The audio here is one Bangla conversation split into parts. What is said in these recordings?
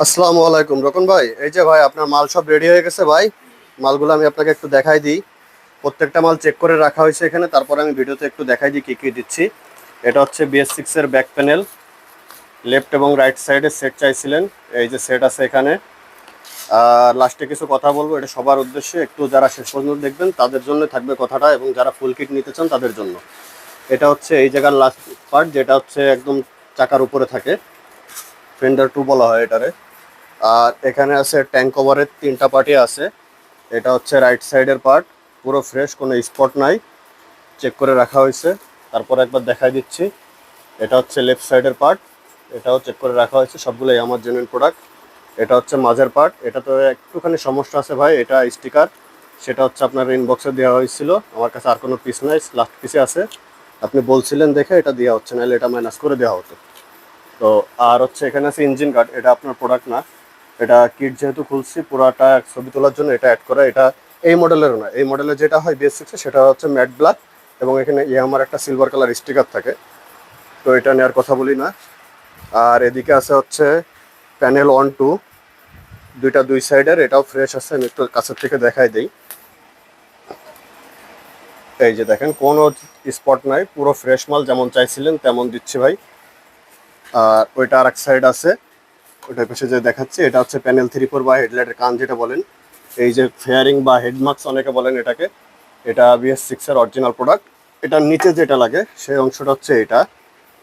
আসসালামু আলাইকুম। রকন ভাই, এই যে ভাই, আপনার মাল সব রেডি হয়ে গেছে ভাই। মালগুলো আমি আপনাকে একটু দেখাই দিই। প্রত্যেকটা মাল চেক করে রাখা হয়েছে এখানে। তারপর আমি ভিডিওতে একটু দেখাই দিই কী কী দিচ্ছি। এটা হচ্ছে বিএস সিক্সের ব্যাক প্যানেল লেফট এবং রাইট সাইডে সেট চাইছিলেন। এই যে সেট আছে এখানে। আর লাস্টে কিছু কথা বলব, এটা সবার উদ্দেশ্যে। একটু যারা শেষ পর্যন্ত দেখবেন, তাদের জন্য থাকবে কথাটা এবং যারা ফুল কিট নিতে চান, তাদের জন্য। এটা হচ্ছে এই জায়গার লাস্ট পার্ট যেটা হচ্ছে একদম চাকার উপরে থাকে। ফেন্ডার টু বলা হয় এটারে। আর এখানে আছে ট্যাঙ্ক কভারের তিনটা পার্টি আছে। এটা হচ্ছে রাইট সাইডের পার্ট পুরো ফ্রেশ কোনো স্পট নাই। চেক করে রাখা হয়েছে। তারপর একবার দেখাই দিচ্ছি। এটা হচ্ছে লেফট সাইডের পার্ট এটাও চেক করে রাখা হয়েছে। সবগুলোই আমার জেনুইন প্রোডাক্ট এটা হচ্ছে মাঝের পার্ট এটা তো একটুখানি সমস্যা আছে ভাই। এটা স্টিকার সেটা হচ্ছে আপনার ইনবক্সে দেওয়া হয়েছিল। আমার কাছে আর কোনো পিস নাই। লাস্ট পিসে আছে। আপনি বলছিলেন দেখে এটা দেওয়া হচ্ছে। নাহলে এটা মাইনাস করে দেওয়া হতো। তো আর হচ্ছে এখানে আছে ইঞ্জিন কার্ড এটা আপনার প্রোডাক্ট না। এটা কিট যেহেতু খুলছি, পুরাটা ছবি তোলার জন্য এটা অ্যাড করা। এটা এই মডেলেরও না। এই মডেলের যেটা হয় বিএস সিক্সে সেটা হচ্ছে ম্যাট ব্ল্যাক এবং এখানে ইয়ামার একটা সিলভার কালার স্টিকার থাকে। তো এটা নেওয়ার কথা বলি না। আর এদিকে আছে হচ্ছে প্যানেল ওয়ান টু দুইটা দুই সাইডের এটাও ফ্রেশ আছে, আমি একটু কাছের থেকে দেখাই দিই। এই যে দেখেন, কোনো স্পট নাই, পুরো ফ্রেশ মাল যেমন চাইছিলেন, তেমন দিচ্ছি ভাই। আর ওইটা আর এক সাইড আছে। ওইটা পেছে যে দেখাচ্ছি, এটা হচ্ছে প্যানেল থ্রি ফোর বা হেডলাইটের কান যেটা বলেন। এই যে ফেয়ারিং বা হেডমার্কস অনেকে বলেন এটাকে। এটা বিএস সিক্সের অরিজিনাল প্রোডাক্ট এটার নিচে যেটা লাগে, সেই অংশটা হচ্ছে এটা।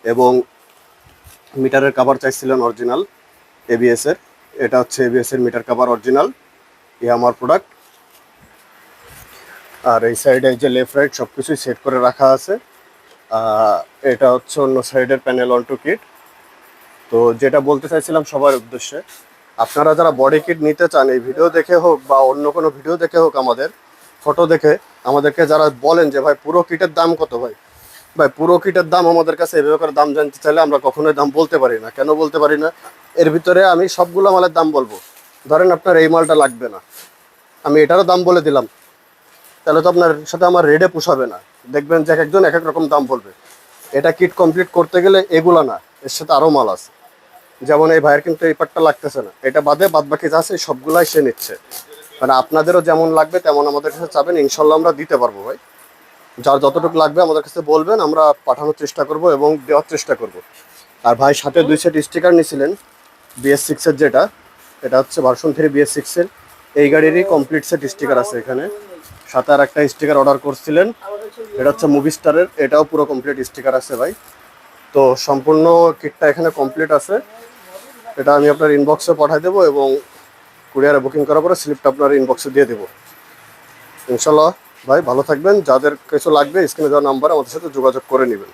এবং মিটারের কাভার চাইছিলেন অরিজিনাল এবিএস এর। এটা হচ্ছে এবিএস এর মিটার কাভার অরিজিনাল ই আমার প্রোডাক্ট আর এই সাইডে যে লেফট রাইট সব কিছুই সেট করে রাখা আছে। এটা হচ্ছে অন্য সাইডের প্যানেল অন টু কিট তো যেটা বলতে চাইছিলাম সবার উদ্দেশ্যে, আপনারা যারা বডি কিট নিতে চান, এই ভিডিও দেখে হোক বা অন্য কোনো ভিডিও দেখে হোক আমাদের ফটো দেখে আমাদেরকে যারা বলেন যে, ভাই, পুরো কিটের দাম কত ভাই? ভাই, পুরো কিটের দাম আমাদের কাছে এভাবে করে দাম জানতে চাইলে আমরা কখনোই দাম বলতে পারি না। কেন বলতে পারি না? এর ভিতরে আমি সবগুলো মালের দাম বলব। ধরেন আপনার এই মালটা লাগবে না। আমি এটারও দাম বলে দিলাম। তাহলে তো আপনার সাথে আমার রেডে পোষাবে না। দেখবেন যে এক একজন এক এক রকম দাম বলবে। এটা কিট কমপ্লিট করতে গেলে এগুলো না। এর সাথে আরও মাল আছে। যেমন এই ভাইয়ের কিন্তু এই পার্টটা লাগতেছে না। এটা বাদে বাদ বাকি যা আছে সবগুলাই সে নিচ্ছে। মানে আপনাদেরও যেমন লাগবে তেমন আমাদের কাছে চাবেন, ইনশাল্লাহ আমরা দিতে পারব ভাই। যার যতটুকু লাগবে আমাদের কাছে বলবেন, আমরা পাঠানোর চেষ্টা করব এবং দেওয়ার চেষ্টা করব। আর ভাই সাথে দুই সেট স্টিকার নিয়েছিলেন বিএস সিক্সের যেটা, এটা হচ্ছে ভার্সন থ্রি বিএস সিক্সের এই গাড়িরই কমপ্লিট সেট স্টিকার আছে এখানে। সাথে আর একটা স্টিকার অর্ডার করছিলেন, এটা হচ্ছে মুভি স্টারের এটাও পুরো কমপ্লিট স্টিকার আছে ভাই। তো সম্পূর্ণ কিটটা এখানে কমপ্লিট আছে। এটা আমি আপনার ইনবক্সে পাঠিয়ে দেবো এবং কুরিয়ারে বুকিং করার পরে স্লিপটা আপনার ইনবক্সে দিয়ে দেবো। ইনশাল্লাহ ভাই ভালো থাকবেন। যাদের কিছু লাগবে স্ক্রিনে দেওয়া নাম্বার আমাদের সাথে যোগাযোগ করে নেবেন।